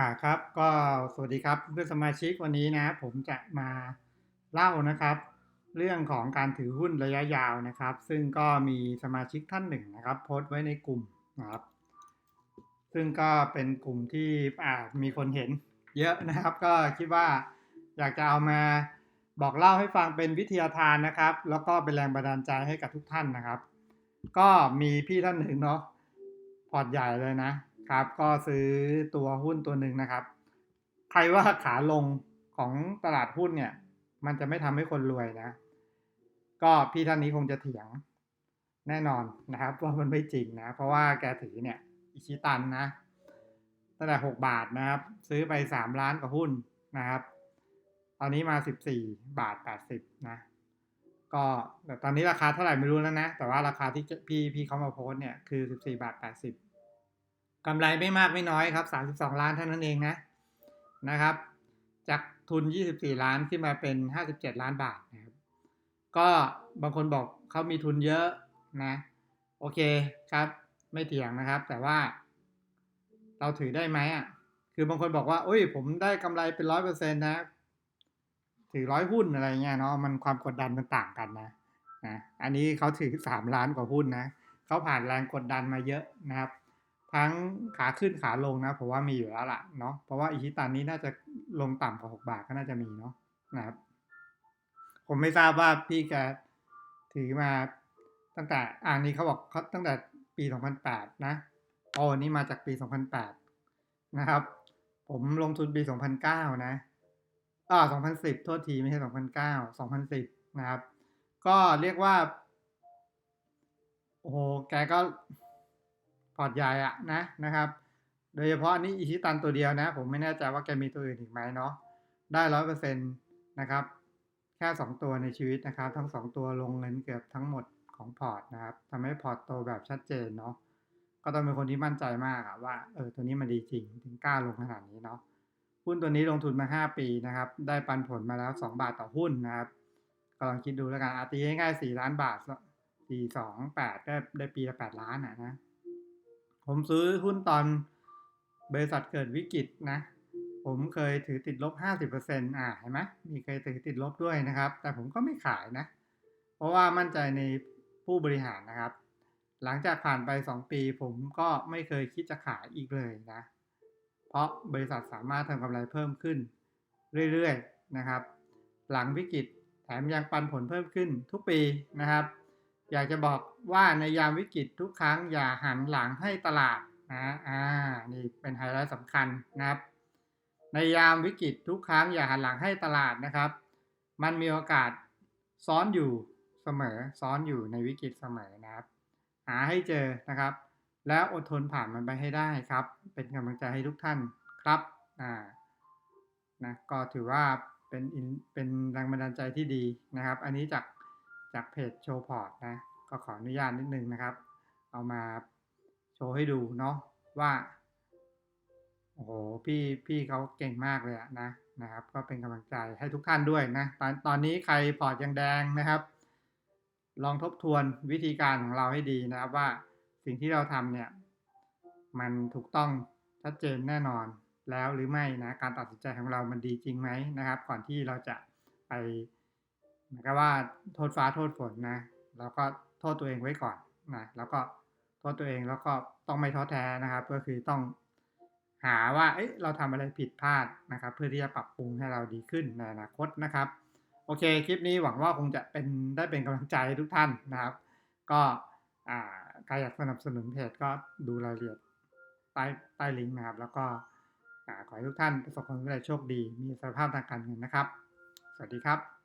อ่าครับก็สวัสดีครับเพื่อนสมาชิกวันนี้นะ ผมจะมาเล่านะครับ เรื่องของการถือหุ้นระยะยาวนะครับ ซึ่งก็มีสมาชิกท่านหนึ่งนะครับ โพสต์ไว้ในกลุ่มนะครับ ซึ่งก็เป็นกลุ่มที่อ่ามีคนเห็นเยอะนะครับ ก็คิดว่าอยากจะเอามาบอกเล่าให้ฟังเป็นวิทยาทานนะครับ แล้วก็เป็นแรงบันดาลใจให้กับทุกท่านนะครับ ก็มีพี่ท่านหนึ่งเนาะพอร์ตใหญ่เลยนะ ครับ ก็ซื้อตัวหุ้นตัวหนึ่งนะครับ ใครว่าขาลงของตลาดหุ้นเนี่ย มันจะไม่ทำให้คนรวยนะ ก็พี่ท่านนี้คงจะเถียงแน่นอนนะครับว่ามันไม่จริงนะ เพราะว่าแกถือเนี่ยอิชิตันนะตั้งแต่หกบาทนะครับ ซื้อไปสามล้านกว่าหุ้นนะครับ ตอนนี้มาสิบสี่บาทแปดสิบนะก็แต่ตอนนี้ราคาเท่าไหร่ไม่รู้แล้วนะ แต่ว่าราคาที่พี่พี่เขามาโพสเนี่ยคือสิบสี่บาทแปดสิบ กำไรไม่มากไม่น้อยครับสามสิบสองล้านเท่านั้นเองนะนะครับ จากทุนยี่สิบสี่ล้านขึ้นมาเป็นห้าสิบเจ็ดล้านบาทนะครับ ก็บางคนบอกเขามีทุนเยอะนะ โอเคครับ ไม่เถียงนะครับ แต่ว่า เราถือได้ไหมอะ คือบางคนบอกว่าอุ้ย ผมได้กำไรเป็นร้อยเปอร์เซ็นต์นะ ถือร้อยหุ้นอะไรเงี้ยเนาะ มันความกดดันมันต่างกันนะนะ อันนี้เขาถือสามล้านกว่าหุ้นนะ เขาผ่านแรงกดดันมาเยอะนะครับ ทั้งขาขึ้นขาลงนะผมว่ามีอยู่แล้วล่ะเนาะเพราะว่าอิชิตันนี้น่าจะลงต่ำกว่าหกบาทก็น่าจะมีเนาะนะครับ ผมไม่ทราบว่าพี่แกถือมาตั้งแต่อ่านี้เขาบอกเขาตั้งแต่ปี 2008 นะโอ้นี่มาจากปี 2008 นะครับ ผมลงทุนปี 2009 นะอ่า2010 โทษทีไม่ใช่ 2009 2010 นะครับ ก็เรียกว่า โอ้โห แกก็ พอร์ตใหญ่อะนะนะครับ โดยเฉพาะอันนี้อิชิตันตัวเดียวนะ ผมไม่แน่ใจว่าแกมีตัวอื่นอีกไหมเนาะได้ร้อยเปอร์เซ็นต์นะครับ แค่สองตัวในชีวิตนะครับ ทั้งสองตัวลงเงินเกือบทั้งหมดของพอร์ตนะครับทำให้พอร์ตโตแบบชัดเจนเนาะก็ต้องเป็นคนที่มั่นใจมากอะว่าเออตัวนี้มันดีจริงถึงกล้าลงขนาดนี้เนาะหุ้นตัวนี้ลงทุนมา 5 ปีนะครับ ได้ปันผลมาแล้ว 2 บาทต่อหุ้นนะครับก็ลองคิดดูแล้วกันอาตีง่ายๆ4ล้านบาท4 2 8ได้ได้ปีละ 8 ล้านอะนะ ผมซื้อหุ้นตอนบริษัทเกิดวิกฤตนะ ผมเคยถือติดลบ 50%อ่าเห็นไหมมีเคยถือติดลบด้วยนะครับ แต่ผมก็ไม่ขายนะ เพราะว่ามั่นใจในผู้บริหารนะครับ หลังจากผ่านไป 2 ปี ผมก็ไม่เคยคิดจะขายอีกเลยนะ เพราะบริษัทสามารถทำกำไรเพิ่มขึ้น เรื่อยๆนะครับ หลังวิกฤตแถมยังปันผลเพิ่มขึ้นทุกปีนะครับ อยากจะบอกว่าในยามวิกฤตทุกครั้งอย่าหันหลังให้ตลาดนะอ่านี่เป็นไฮไลท์สำคัญนะครับ ในยามวิกฤตทุกครั้งอย่าหันหลังให้ตลาดนะครับ มันมีโอกาสซ้อนอยู่เสมอซ้อนอยู่ในวิกฤตเสมอนะครับ หาให้เจอนะครับ แล้วอดทนผ่านมันไปให้ได้ครับ เป็นกำลังใจให้ทุกท่านครับอ่านะก็ถือว่าเป็นเป็นแรงบันดาลใจที่ดีนะครับ อันนี้จาก จากเพจโชว์พอร์ตนะ ก็ขออนุญาตนิดนึงนะครับ เอามาโชว์ให้ดูเนาะว่า โอ้โห พี่พี่เขาเก่งมากเลยนะนะครับ ก็เป็นกำลังใจให้ทุกท่านด้วยนะ ตอนตอนนี้ใครพอร์ตยังแดงนะครับ ลองทบทวนวิธีการของเราให้ดีนะครับว่าสิ่งที่เราทำเนี่ย มันถูกต้องชัดเจนแน่นอนแล้วหรือไม่นะ การตัดสินใจของเรามันดีจริงไหมนะครับ ก่อนที่เราจะไป หมือนกับว่าโทษฟ้าโทษฝนนะแล้วก็โทษตัวเองไว้ก่อนนะแล้วก็โทษตัวเองแล้วก็ต้องไม่ท้อแท้นะครับ ก็คือต้องหาว่าเอ้ยเราทำอะไรผิดพลาดนะครับ เพื่อที่จะปรับปรุงให้เราดีขึ้นในอนาคตนะครับ โอเคคลิปนี้หวังว่าคงจะเป็นได้เป็นกำลังใจทุกท่านนะครับ ก็ใครอยากสนับสนุนเพจก็ดูรายละเอียดใต้ใต้ลิงก์นะครับ แล้วก็ขอให้ทุกท่านประสบความสำเร็จโชคดี มีสภาพทางการเงินนะครับ สวัสดีครับ